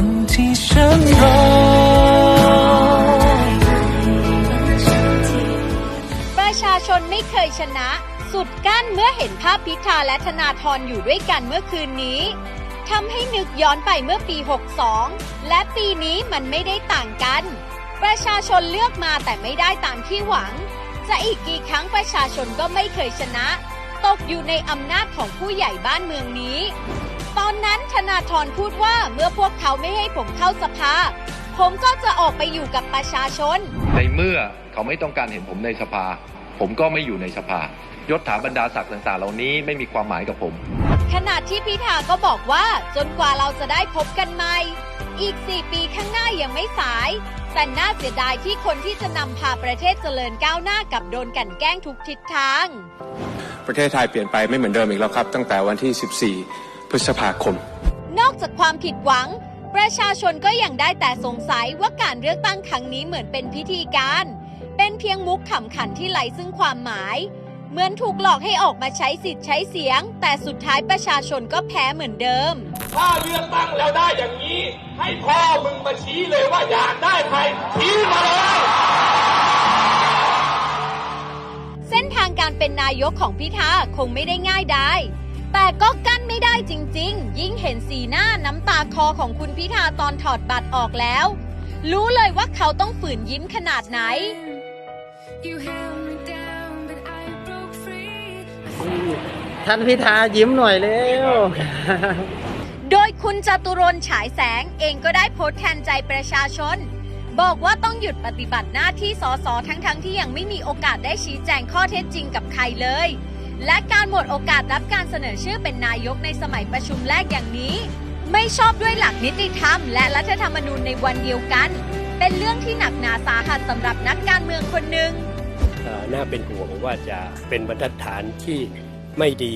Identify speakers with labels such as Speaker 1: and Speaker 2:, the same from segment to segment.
Speaker 1: คนที่ฉันรอ
Speaker 2: ประชาชนไม่เคยชนะ สุดกั้นเมื่อเห็นภาพพิธาและธนาธรอยู่ด้วยกันเมื่อคืนนี้ทำให้นึกย้อนไปเมื่อปี 62 และปีนี้มันไม่ได้ต่างกัน ประชาชนเลือกมาแต่ไม่ได้ตามที่หวัง จะอีกกี่ครั้งประชาชนก็ไม่เคยชนะ ตกอยู่ในอำนาจของผู้ใหญ่บ้านเมืองนี้ ตอนนั้นธนาธรพูดว่าเมื่อพวกเขาไม่ให้ผมเข้าสภา ผมก็จะออกไปอยู่กับประชาชน
Speaker 3: ในเมื่อเขาไม่ต้องการเห็นผมในสภา ผมก็ไม่อยู่ในสภายศถาบรรดาศักดิ์ต่างๆ เหล่านี้ไม่มีความหมายกับผม
Speaker 2: ขณะที่พิธาก็บอกว่าจนกว่าเราจะได้พบกันใหม่ อีก 4 ปีข้างหน้ายังไม่สาย แต่น่าเสียดายที่คนที่จะนำพาประเทศเจริญก้าวหน้ากับโดนกลันแกล้งทุกทิศทาง
Speaker 4: ประเทศไทยเปลี่ยนไปไม่เหมือนเดิมอีกแล้วครับ ตั้งแต่วันที่ 14 พฤษภาคม
Speaker 2: นอกจากความผิดหวัง ประชาชนก็ยังได้แต่สงสัยว่าการเลือกตั้งครั้งนี้เหมือนเป็นพิธีการ เป็นเพียงมุกขำขันที่ไร้ซึ่งความหมาย เหมือนถูกหลอกให้ออกมาใช้สิทธิ์ใช้เสียง แต่สุดท้ายประชาชนก็แพ้เหมือนเดิม
Speaker 5: ถ้าเลือกตั้งแล้วได้อย่างนี้ ให้พ่อมึงมาชี้เลยว่าอยากได้ใครชี้มาเลย
Speaker 2: เส้นทางการเป็นนายกของพิธาคงไม่ได้ง่ายได้ แต่ก็กั้นไม่ได้จริงๆ ยิ่งเห็นสีหน้าน้ำตาคอของคุณพิธาตอนถอดบัตรออกแล้ว รู้เลยว่าเขาต้องฝืนยิ้มขนาดไหน
Speaker 6: You held me down, but I broke free.
Speaker 7: ท่านพิธายิ้มหน่อยเร็ว
Speaker 2: โดยคุณจตุรนต์ฉายแสงเองก็ได้โพสต์แทนใจประชาชน บอกว่าต้องหยุดปฏิบัติหน้าที่สสทั้งๆทที่ยังไม่มีโอกาสได้ชี้แจงข้อเท็จจริงกับใครเลย และการหมดโอกาสรับการเสนอชื่อเป็นนายกในสมัยประชุมแรกอย่างนี้ ไม่ชอบด้วยหลักนิติธรรม และรัฐธรรมนูญในวันเดียวกัน เป็นเรื่องที่หนักหนาสาหัสสำหรับนักการเมืองคนหนึ่ง
Speaker 8: เอ่อน่าเป็นห่วงว่าจะเป็นบรรทัดฐานที่ไม่ดี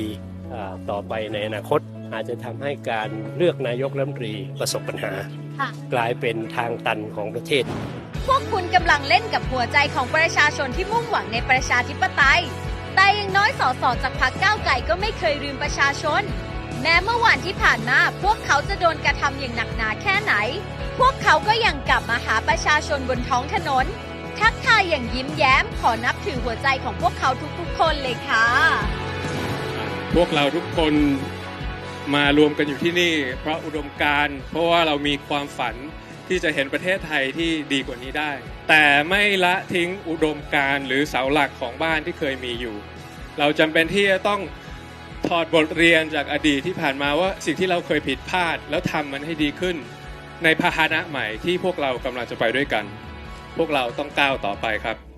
Speaker 8: เอ่อต่อไปในอนาคต อาจจะทำให้การเลือกนายกรัฐมนตรีประสบปัญหา
Speaker 2: ค่ะ
Speaker 8: กลายเป็นทางตันของประเทศ
Speaker 2: พวกคุณกำลังเล่นกับหัวใจของประชาชนที่มุ่งหวังในประชาธิปไตย แต่อยังน้อยสสจากพรรคก้าวไกลก็ไม่เคยลืมประชาชน แม้เมื่อวานที่ผ่านมาพวกเขาจะโดนกระทำอย่างหนักหนาแค่ไหน พวกเขาก็ยังกลับมาหาประชาชนบนท้องถนน ทักทายอย่างยิ้มแย้มขอนับถือหัวใจของพวกเขาทุกๆคนเลยค่ะ
Speaker 9: พวกเราทุกคนมารวมกันอยู่ที่นี่ เพราะอุดมการณ์เพราะว่าเรามีความฝัน ที่จะเห็นประเทศไทยที่ดีกว่านี้ได้ แต่ไม่ละทิ้งอุดมการณ์หรือเสาหลักของบ้านที่เคยมีอยู่ เราจำเป็นที่จะต้องถอดบทเรียนจากอดีตที่ผ่านมาว่าสิ่งที่เราเคยผิดพลาดแล้วทำมันให้ดีขึ้น ในพาหนะใหม่ที่พวกเรากำลังจะไปด้วยกัน พวกเราต้องก้าวต่อไปครับ